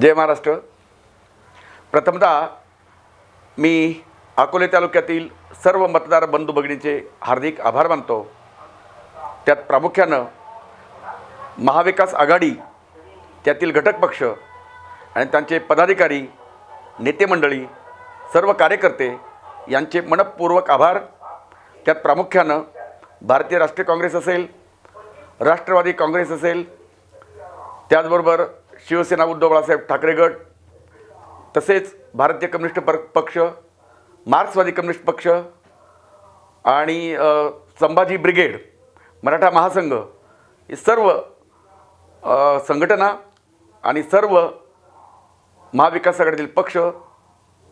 जय महाराष्ट्र. प्रथमतः मी अकोले तालुक्यातील सर्व मतदार बंधू भगिनींचे हार्दिक आभार मानतो. त्यात प्रामुख्यानं महाविकास आघाडी त्यातील घटक पक्ष आणि त्यांचे पदाधिकारी नेते मंडळी सर्व कार्यकर्ते यांचे मनपूर्वक आभार. त्यात प्रामुख्यानं भारतीय राष्ट्रीय काँग्रेस असेल राष्ट्रवादी काँग्रेस असेल त्याचबरोबर शिवसेना उद्धव बाळासाहेब ठाकरे गट तसेच भारतीय कम्युनिस्ट पर पक्ष मार्क्सवादी कम्युनिस्ट पक्ष आणि संभाजी ब्रिगेड मराठा महासंघ हे सर्व संघटना आणि सर्व महाविकास आघाडीतील पक्ष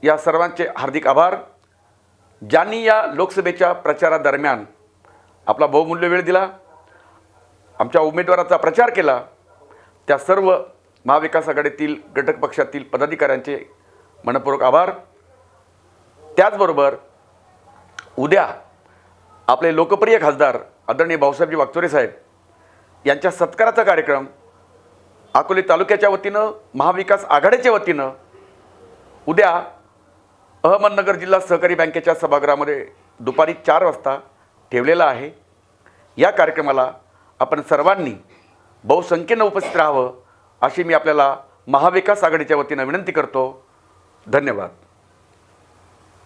या सर्वांचे हार्दिक आभार. ज्यांनी या लोकसभेच्या प्रचारादरम्यान आपला बहुमूल्य वेळ दिला आमच्या उमेदवाराचा प्रचार केला त्या सर्व महाविकास आघाडीतील घटक पक्षातील पदाधिकाऱ्यांचे मनपूर्वक आभार. त्याचबरोबर उद्या आपले लोकप्रिय खासदार आदरणीय भाऊसाहेबजी वागचोरे साहेब यांच्या सत्काराचा कार्यक्रम अकोले तालुक्याच्या वतीनं महाविकास आघाडीच्या वतीनं उद्या अहमदनगर जिल्हा सहकारी बँकेच्या सभागृहामध्ये दुपारी चार वाजता ठेवलेला आहे. या कार्यक्रमाला आपण सर्वांनी बहुसंख्येनं उपस्थित राहावं. अशी मी आपल्याला महाविकास आघाडीच्या वतीनं विनंती करतो. धन्यवाद.